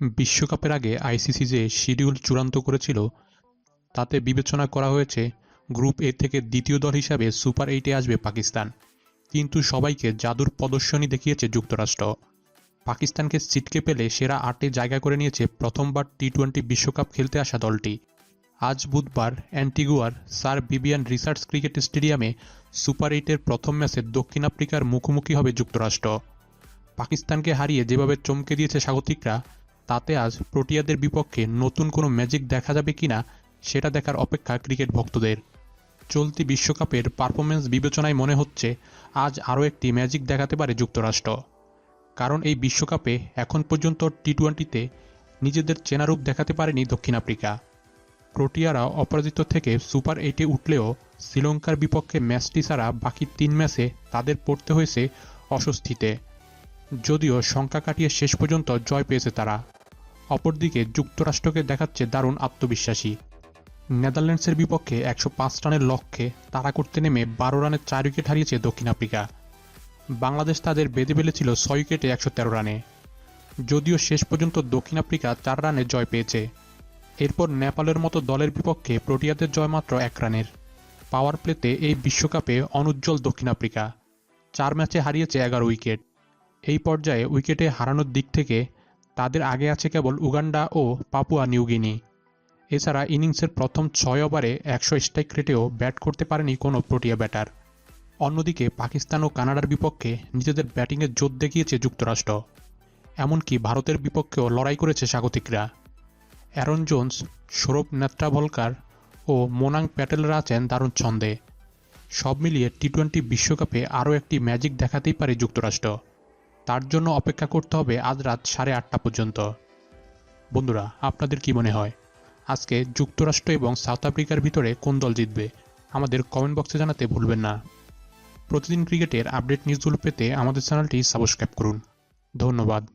বিশ্বকাপের আগে আইসিসি যে শিডিউল চূড়ান্ত করেছিল, তাতে বিবেচনা করা হয়েছে গ্রুপ এ থেকে দ্বিতীয় দল হিসাবে সুপার এইটে আসবে পাকিস্তান। কিন্তু সবাইকে জাদুর প্রদর্শনী দেখিয়েছে যুক্তরাষ্ট্র। পাকিস্তানকে ছিটকে পেলে সেরা আটে জায়গা করে নিয়েছে প্রথমবার টি টোয়েন্টি বিশ্বকাপ খেলতে আসা দলটি। আজ বুধবার অ্যান্টিগুয়ার স্যার বিবিয়ান রিসার্চ ক্রিকেট স্টেডিয়ামে সুপার এইটের প্রথম ম্যাচে দক্ষিণ আফ্রিকার মুখোমুখি হবে যুক্তরাষ্ট্র। পাকিস্তানকে হারিয়ে যেভাবে চমকে দিয়েছে স্বাগতিকরা তাতে আজ প্রোটিয়াদের বিপক্ষে নতুন কোনো ম্যাজিক দেখা যাবে কিনা সেটা দেখার অপেক্ষা ক্রিকেট ভক্তদের। চলতি বিশ্বকাপের পারফরমেন্স বিবেচনায় মনে হচ্ছে আজ আরও একটি ম্যাজিক দেখাতে পারে যুক্তরাষ্ট্র। কারণ এই বিশ্বকাপে এখন পর্যন্ত টি টোয়েন্টিতে নিজেদের চেনারূপ দেখাতে পারেনি দক্ষিণ আফ্রিকা। প্রোটিয়ারা অপরাজিত থেকে সুপার এইটে উঠলেও শ্রীলঙ্কার বিপক্ষে ম্যাচটি ছাড়া বাকি তিন ম্যাচে তাদের পড়তে হয়েছে অস্বস্তিতে। যদিও সংখ্যা কাটিয়ে শেষ পর্যন্ত জয় পেয়েছে তারা। অপরদিকে যুক্তরাষ্ট্রকে দেখাচ্ছে দারুণ আত্মবিশ্বাসী। নেদারল্যান্ডসের বিপক্ষে একশো পাঁচ রানের লক্ষ্যে তাড়া করতে নেমে বারো রানের চার উইকেট হারিয়েছে দক্ষিণ আফ্রিকা। বাংলাদেশ তাদের বেঁধে ফেলেছিল ছয় উইকেটে একশো তেরো রানে। যদিও শেষ পর্যন্ত দক্ষিণ আফ্রিকা চার রানে জয় পেয়েছে। এরপর নেপালের মতো দলের বিপক্ষে প্রোটিয়াদের জয় মাত্র এক রানের। পাওয়ার প্লেতে এই বিশ্বকাপে অনুজ্জ্বল দক্ষিণ আফ্রিকা। চার ম্যাচে হারিয়েছে এগারো উইকেট। এই পর্যায়ে উইকেটে হারানোর দিক থেকে তাদের আগে আছে কেবল উগান্ডা ও পাপুয়া নিউগিনি এছাড়া ইনিংসের প্রথম ছয় ওভারে একশো স্ট্রাইক রেটেও ব্যাট করতে পারেনি কোনো প্রোটিয়া ব্যাটার। অন্যদিকে পাকিস্তান ও কানাডার বিপক্ষে নিজেদের ব্যাটিংয়ের জোর দেখিয়েছে যুক্তরাষ্ট্র। এমনকি ভারতের বিপক্ষেও লড়াই করেছে স্বাগতিকরা। অ্যারন জোন্স, সৌরভ নেত্রাভলকার ও মোনাং প্যাটেলরা আছেন দারুণ ছন্দে। সব মিলিয়ে টি টোয়েন্টি বিশ্বকাপে আরও একটি ম্যাজিক দেখাতেই পারে যুক্তরাষ্ট্র। তার জন্য অপেক্ষা করতে হবে আজ রাত সাড়ে আটটা পর্যন্ত। বন্ধুরা, আপনাদের কি মনে হয়? আজকে যুক্তরাষ্ট্র এবং সাউথ আফ্রিকার ভিতরে কোন দল জিতবে? আমাদের কমেন্ট বক্সে জানাতে ভুলবেন না। প্রতিদিন ক্রিকেটের আপডেট নিউজগুলো পেতে আমাদের চ্যানেলটি সাবস্ক্রাইব করুন। ধন্যবাদ।